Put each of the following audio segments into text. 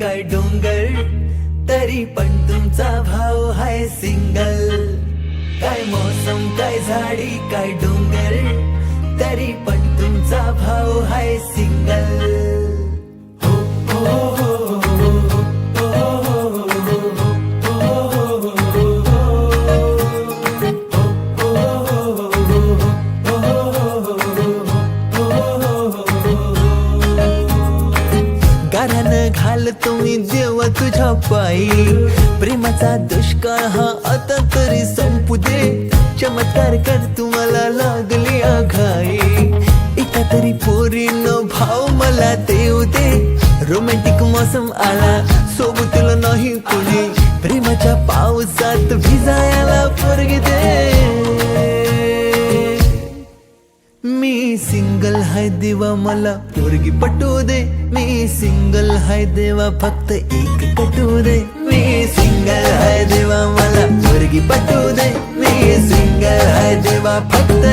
काय डोंगर? तरी पण तुमचा भाऊ हाय सिंगल. काय मौसम काय झाडी काय डोंगर? तरी पण तुमचा भाऊ हाय सिंगल. घाल तुम्ही देव तुझ्या पायी प्रेमाचा दुष्काळ हा आता तरी संपू दे. चमत्कार कर तुम्हाला लागली आघाई. एका तरी पोरीनं भाव मला देऊ दे. रोमॅन्टिक मौसम आला सोबतीला नाही कोणी. प्रेमाच्या पावसात भिजायला पोरगी दे. मी सिंगल हाय देवा मला पोरगी पटू दे. सिंगल हाय देवा फक्त एक पटू दे. मी सिंगल हाय देवा मला पोरगी पटू दे. मी सिंगल हाय देवा फक्त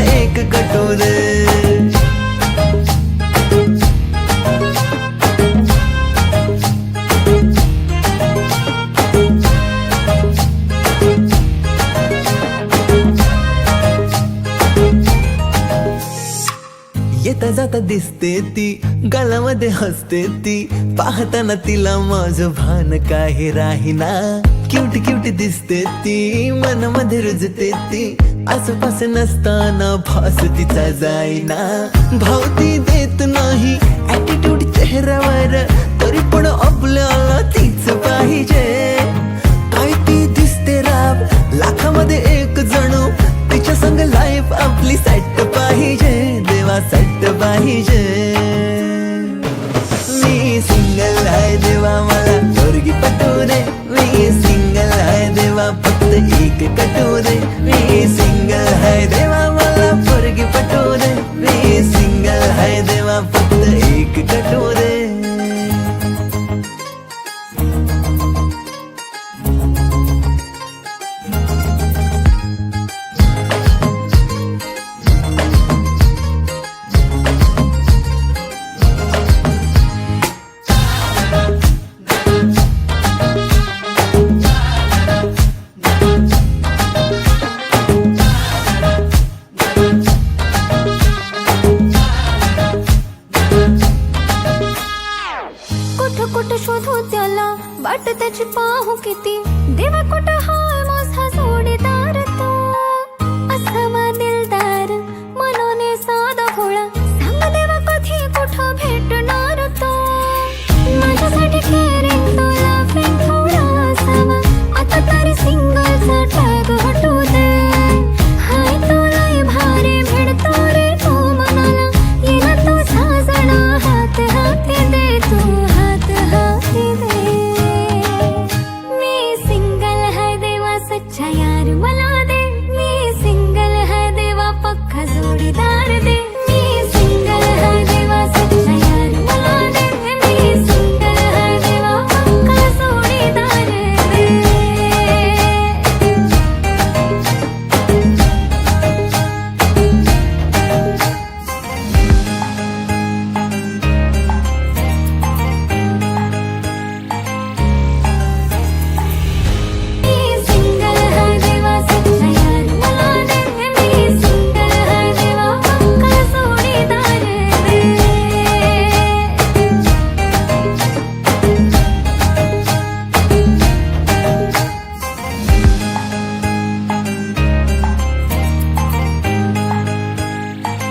येता जाता दिसते ती गालामध्ये हसते ती. पाहताना तिला माझं भान काही राहीना. क्यूट क्यूट दिसते ती मनामध्ये रुजते ती. आसपास नसताना भास तिचा जाईना भाव ती देत नाही ऍटिट्यूड चेहऱ्यावर पाहिजे शोधू त्याला वाटत त्याची पाहू किती देवा कुठं हाय माझा जोडीदार